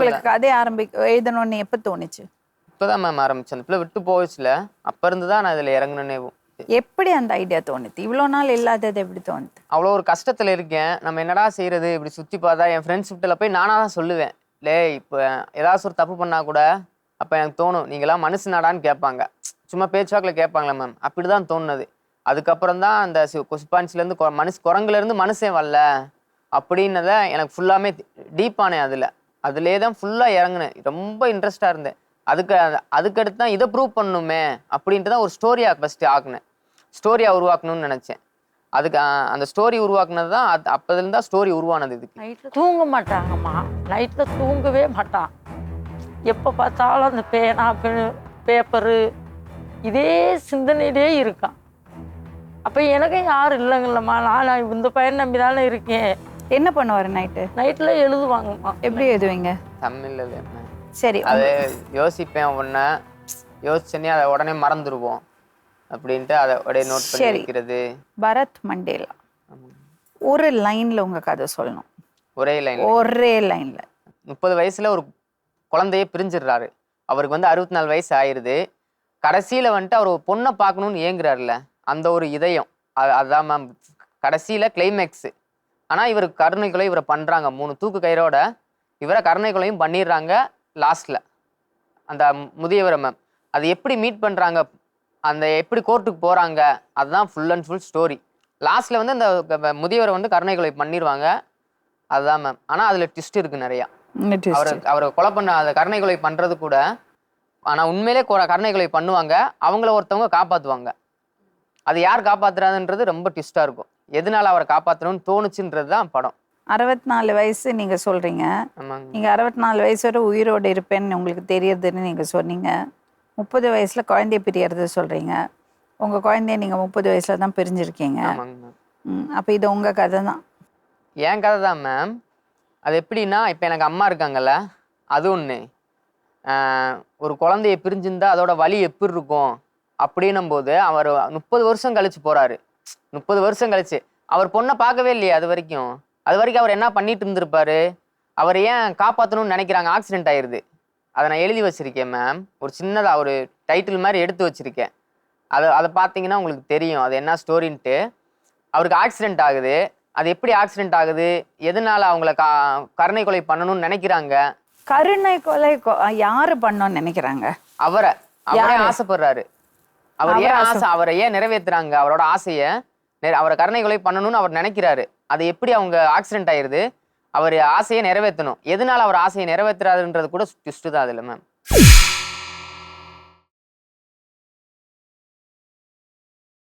உங்களுக்கு கதை ஆரம்பி எழுதணும்னு எப்ப தோணுச்சு? இப்போதான் மேம் ஆரம்பிச்சேன் அந்த பிள்ளை விட்டு போச்சுல அப்ப இருந்து தான் நான் இதுல இறங்கணுன்னே எப்படி அந்த ஐடியா தோணுது? இவ்வளோ நாள் இல்லாதது எப்படி தோணுது? அவ்வளோ ஒரு கஷ்டத்துல இருக்கேன். நம்ம என்னடா செய்யறது இப்படி சுத்தி பார்த்தா என் ஃப்ரெண்ட்ஸ் கிட்ட போய் நானா தான் சொல்லுவேன். லே இப்போ ஏதாச்சும் ஒரு தப்பு பண்ணா கூட அப்ப எனக்கு தோணும் நீங்களாம் மனுஷனாடான்னு கேட்பாங்க. சும்மா பேச்சுவாக்கில் கேட்பாங்களே மேம் அப்படிதான் தோணுனது. அதுக்கப்புறம் தான் அந்த குஸ்பான்ஸ்லேருந்து மனுஷ குரங்குல இருந்து மனுஷன் வரல. அப்படின்னத எனக்கு ஃபுல்லாமே டீப்பானேன் அதில். அதுலேயே தான் ஃபுல்லாக இறங்குனேன். ரொம்ப இன்ட்ரெஸ்டாக இருந்தேன். அதுக்கு அதுக்கடுத்து தான் இதை ப்ரூவ் பண்ணணுமே அப்படின்ட்டு தான் ஒரு ஸ்டோரியாக ஃபஸ்ட்டு ஆக்குனேன். ஸ்டோரியாக உருவாக்கணும்னு நினச்சேன். அதுக்கு அந்த ஸ்டோரி உருவாக்குனது தான் அது அப்போதுலேருந்து தான் ஸ்டோரி உருவானது இதுக்கு. நைட்டில் தூங்க மாட்டாங்கம்மா. நைட்டில் தூங்கவே மாட்டான். எப்போ பார்த்தாலும் அந்த பேனா பேப்பரு இதே சிந்தனையிலே இருக்கான். அப்போ எனக்கு யாரும் இல்லைங்கல்லம்மா. நான் இந்த பையன் நம்பி தானே இருக்கேன். என்ன பண்ணுவாரு நைட்டு நைட்டில் எழுதுவாங்கம்மா எப்படி எழுதுவீங்க? தமிழில் வேணும் சரி அது யோசிப்பேன் ஒன்று யோசிச்சேனே அதை உடனே மறந்துடுவோம் அப்படின்ட்டு அதை அப்படியே நோட் பண்ணி சரி. வைக்கிறது. பரத் மண்டேலா? ஒரு லைன்ல உங்க கதை சொல்லணும். ஒரே லைன் ஒரே லைன்ல முப்பது வயசுல ஒரு குழந்தைய பிரிஞ்சிடுறாரு. அவருக்கு வந்து அறுபத்தி நாலு வயசு ஆயிருது. கடைசியில வந்துட்டு அவர் ஒரு பொண்ணை பார்க்கணும்னு ஏங்குறாருல அந்த ஒரு இதயம். அது அதுதான் மேம் கடைசியில கிளைமேக்ஸ் ஆனா இவர் கருணை கொலை இவரை பண்றாங்க. மூணு தூக்கு கயிறோட இவரை கருணை கொலையும் பண்ணிடுறாங்க லாஸ்ட்ல அந்த முதியவரை மேம் அது எப்படி மீட் பண்றாங்க? அந்த எப்படி கோர்ட்டுக்கு போறாங்க? அதுதான் ஃபுல் அண்ட் ஃபுல் ஸ்டோரி லாஸ்ட்ல வந்து அந்த முதியவரை வந்து கருணை கொலை பண்ணிடுவாங்க. அதுதான் மேம் ஆனா அதுல ட்விஸ்ட் இருக்கு நிறையா. அவரை அவரை கொலை பண்ண அந்த கருணை கொலை பண்றது கூட ஆனா உண்மையிலே கருணை கொலை பண்ணுவாங்க. அவங்கள ஒருத்தவங்க காப்பாத்துவாங்க. அது யார் காப்பாத்துறாதுன்றது ரொம்ப ட்விஸ்டா இருக்கும். எதனால அவரை காப்பாத்தணும்னு தோணுச்சுன்றது தான் படம். அறுபத்தி நாலு வயசு நீங்க சொல்றீங்க. நீங்க அறுபத்தி நாலு வயசு வரை உயிரோடு இருப்பேன்னு உங்களுக்கு தெரியறதுன்னு நீங்க சொன்னீங்க. முப்பது வயசுல குழந்தைய பிரியறது சொல்றீங்க. உங்க குழந்தைய நீங்க முப்பது வயசுல தான் பிரிஞ்சிருக்கீங்க. அப்ப இது உங்க கதை தான் என் கதை தான் மேம். அது எப்படின்னா இப்போ எனக்கு அம்மா இருக்காங்கல்ல அது ஒன்று ஒரு குழந்தைய பிரிஞ்சிருந்தா அதோட வலி எப்படி இருக்கும் அப்படின்னும் போது அவர் முப்பது வருஷம் கழிச்சு போறாரு. முப்பது வருஷம் கழிச்சு. அவர் பொண்ணை பார்க்கவே இல்லையே அது வரைக்கும். அது வரைக்கும் அவர் என்ன பண்ணிட்டு இருந்திருப்பாரு? அவர் ஏன் காப்பாற்றணும்னு நினைக்கிறாங்க? ஆக்சிடென்ட் ஆயிருது. அதை நான் எழுதி வச்சிருக்கேன் மேம் ஒரு சின்னதாக ஒரு டைட்டில் மாதிரி எடுத்து வச்சிருக்கேன். அதை அதை பார்த்தீங்கன்னா உங்களுக்கு தெரியும். அது என்ன ஸ்டோரின்ட்டு அவருக்கு ஆக்சிடென்ட் ஆகுது. அது எப்படி ஆக்சிடென்ட் ஆகுது? எதனால அவங்கள கா கருணை கொலை பண்ணணும்னு நினைக்கிறாங்க? கருணை கொலை யாரு பண்ணோம்னு நினைக்கிறாங்க? அவரை. அவரே? ஆசைப்படுறாரு. அவர் ஏன் ஆசை- அவரை ஏன் நிறைவேத்துறாங்க? அவரோட ஆசையை அவரை கருணை கொலை பண்ணணும்னு அவர் நினைக்கிறாரு. அது எப்படி அவங்க ஆக்சிடென்ட் ஆயிருது? அவர் ஆசையை நிறைவேற்றணும் எதனால அவர் ஆசையை நிறைவேற்றுறாருன்றது கூட ட்விஸ்ட் தான் அதுல மேம்